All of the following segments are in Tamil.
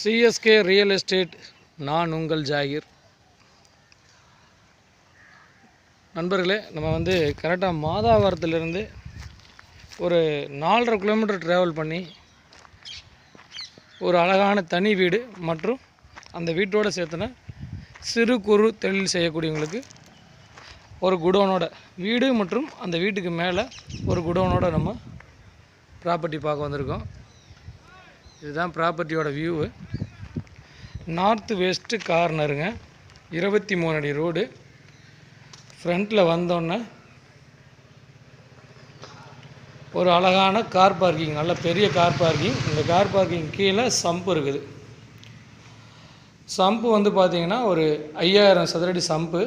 சிஎஸ்கே ரியல் எஸ்டேட் நான் உங்கள் ஜாகிர். நண்பர்களே நம்ம வந்து கரெக்டாக மாதாவரத்துலேருந்து ஒரு நாலரை கிலோமீட்டர் ட்ராவல் பண்ணி ஒரு அழகான தனி வீடு மற்றும் அந்த வீட்டோடு சேர்த்துன சிறு குறு தொழில் செய்யக்கூடியவங்களுக்கு ஒரு குடோனோட வீடு மற்றும் அந்த வீட்டுக்கு மேலே ஒரு குடோனோட நம்ம ப்ராப்பர்ட்டி பார்க்க வந்திருக்கோம். இதுதான் ப்ராப்பர்ட்டியோட வியூவு நார்த் வெஸ்ட்டு கார்னருங்க இருபத்தி மூணு அடி ரோடு ஃப்ரண்ட்டில் வந்தோன்னே ஒரு அழகான கார் பார்க்கிங் நல்ல பெரிய கார் பார்க்கிங் இந்த கார் பார்க்கிங் கீழே சம்பு இருக்குது. சம்பு வந்து பார்த்திங்கன்னா ஒரு ஐயாயிரம் சதுரடி சம்பு.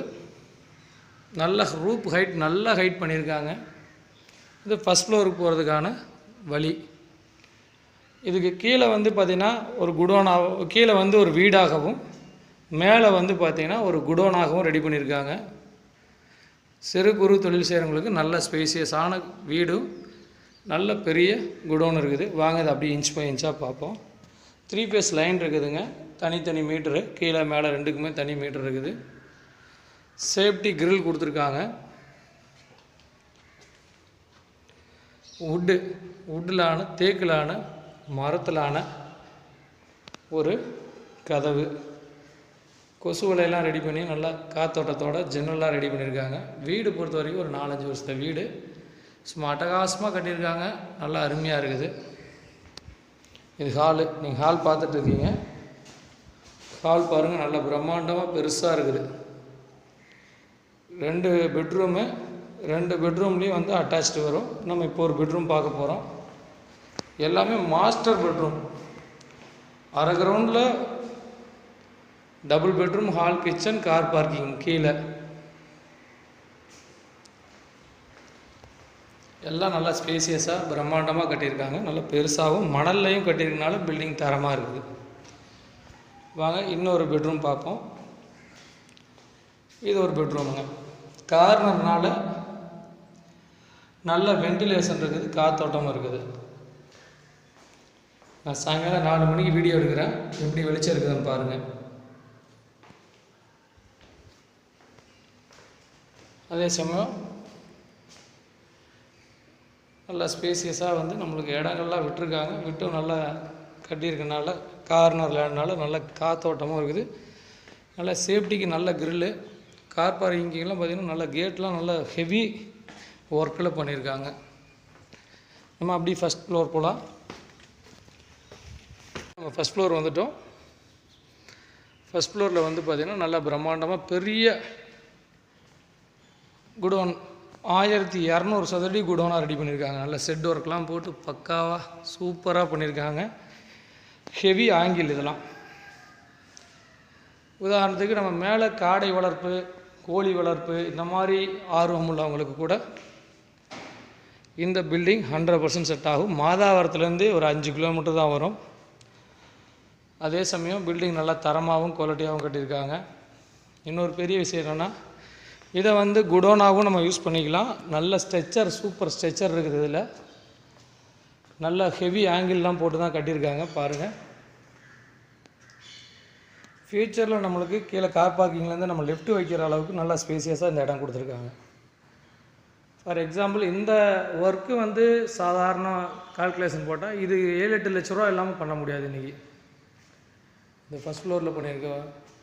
நல்ல ரூப் ஹைட் நல்லா ஹைட் பண்ணியிருக்காங்க. இது ஃபஸ்ட் ஃப்ளோருக்கு போகிறதுக்கான வழி. இதுக்கு கீழே வந்து பார்த்திங்கன்னா ஒரு குடோனாக கீழே வந்து ஒரு வீடாகவும் மேலே வந்து பார்த்திங்கன்னா ஒரு குடோனாகவும் ரெடி பண்ணியிருக்காங்க. சிறு குறு தொழில் செய்கிறவங்களுக்கு நல்ல ஸ்பேசியஸான வீடும் நல்ல பெரிய குடோன் இருக்குது. வாங்க அதை அப்படியே இன்ச் பை இன்ச்சாக பார்ப்போம். த்ரீ பேஸ் லைன் இருக்குதுங்க. தனித்தனி மீட்ரு கீழே மேலே ரெண்டுக்குமே தனி மீட்ரு இருக்குது. சேஃப்டி கிரில் கொடுத்துருக்காங்க. வுட்டு வுட்டிலான தேக்கிலான மரத்திலான ஒரு கதவு. கொசு வலையெல்லாம் ரெடி பண்ணி நல்லா காத்தோட்டத்தோட ஜன்னல்லாம் ரெடி பண்ணியிருக்காங்க வீடு பொறுத்த வரைக்கும் ஒரு நாலஞ்சு வருஷத்த வீடு. சும்மா அட்டகாசமாக கட்டியிருக்காங்க. நல்லா அருமையாக இருக்குது. இது ஹாலு நீங்கள் ஹால் பார்த்துட்டு இருக்கீங்க. ஹால் பாருங்கள் நல்லா பிரம்மாண்டமாக பெருசாக இருக்குது. ரெண்டு பெட்ரூமு ரெண்டு பெட்ரூம்லேயும் வந்து அட்டாச்டு வரும். நம்ம இப்போ ஒரு பெட்ரூம் பார்க்க போகிறோம் எல்லாமே மாஸ்டர் பெட்ரூம் அரை கிரவுண்டில் double bedroom hall kitchen car parking கீழே. எல்லாம் நல்லா ஸ்பேசியஸாக பிரம்மாண்டமாக கட்டியிருக்காங்க. நல்லா பெருசாகவும் மணல்லையும் கட்டியிருக்கனால பில்டிங் தரமாக இருக்குது. வாங்க இன்னொரு பெட்ரூம் பார்ப்போம். இது ஒரு பெட்ரூமுங்க கார்னர்னால நல்ல வென்டிலேஷன் இருக்குது காத்தோட்டமும் இருக்குது. நான் சாயங்காலம் நாலு மணிக்கு வீடியோ எடுக்கிறேன். எப்படி வெளிச்சம் இருக்குதுன்னு பாருங்கள் அதே சமயம் நல்லா ஸ்பேசியஸாக வந்து நம்மளுக்கு இடங்கள்லாம் விட்டுருக்காங்க. விட்டும் நல்லா கட்டியிருக்கனால கார்னர் லேண்ட்னால நல்ல காத்தோட்டமும் இருக்குது. நல்ல சேஃப்டிக்கு நல்ல கிரில்லு கார் பார்க்கிங்கெலாம் பார்த்திங்கன்னா நல்ல கேட்லாம் நல்ல ஹெவி ஒர்க்கில் பண்ணியிருக்காங்க. நம்ம அப்படியே ஃபஸ்ட் ஃப்ளோர் போகலாம். நம்ம ஃபஸ்ட் ஃப்ளோர் வந்துட்டோம். ஃபஸ்ட் ஃப்ளோரில் வந்து பார்த்திங்கன்னா நல்லா பிரம்மாண்டமாக பெரிய குடோன் ஆயிரத்தி இரநூறு சதுரடி குடோனாக ரெடி பண்ணியிருக்காங்க நல்ல செட் ஒர்க்லாம் போட்டு பக்காவாக சூப்பராக பண்ணியிருக்காங்க ஹெவி ஆங்கில் இதெல்லாம். உதாரணத்துக்கு நம்ம மேலே காடை வளர்ப்பு கோழி வளர்ப்பு இந்த மாதிரி ஆர்வம் உள்ளவங்களுக்கு கூட இந்த பில்டிங் ஹண்ட்ரட் பர்சன்ட் செட் ஆகும். மாதாவரத்துலேருந்து ஒரு அஞ்சு கிலோமீட்டர் தான் வரும். அதே சமயம் பில்டிங் நல்லா தரமாகவும் குவாலிட்டியாகவும் கட்டியிருக்காங்க. இன்னொரு பெரிய விஷயம் என்னென்னா இதை வந்து குடோனாகவும் நம்ம யூஸ் பண்ணிக்கலாம். நல்ல ஸ்ட்ரெச்சர் சூப்பர் ஸ்ட்ரெச்சர் இருக்குது இதில். நல்ல ஹெவி ஆங்கிள்லாம் போட்டு தான் கட்டியிருக்காங்க பாருங்கள் ஃப்யூச்சரில் நம்மளுக்கு கீழே கார் பார்க்கிங்லேருந்து நம்ம லெஃப்ட் வைக்கிற அளவுக்கு நல்லா ஸ்பேசியஸாக இந்த இடம் கொடுத்துருக்காங்க. ஃபார் எக்ஸாம்பிள் இந்த ஒர்க்கு வந்து சாதாரண கால்குலேஷன் போட்டால் இது ஏழு எட்டு லட்ச ரூபா இல்லாமல் பண்ண முடியாது இன்றைக்கி இந்த ஃபஸ்ட் ஃப்ளோரில் பண்ணியிருக்க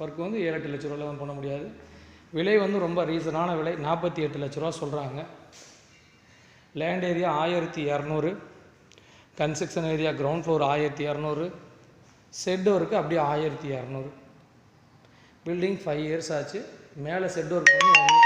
ஒர்க் வந்து ஏழு எட்டு லட்ச ரூபாலாம் பண்ண முடியாது. விலை வந்து ரொம்ப ரீசனான விலை நாற்பத்தி எட்டு லட்ச ரூபா சொல்கிறாங்க லேண்ட் ஏரியா ஆயிரத்தி இரநூறு. கன்ஸ்ட்ரக்ஷன் ஏரியா கிரவுண்ட் ஃப்ளோர் ஆயிரத்தி இரநூறு. செட் ஒர்க்கு அப்படியே ஆயிரத்தி இரநூறு. பில்டிங் ஃபைவ் இயர்ஸ் ஆச்சு. மேலே செட் ஒர்க் பண்ணி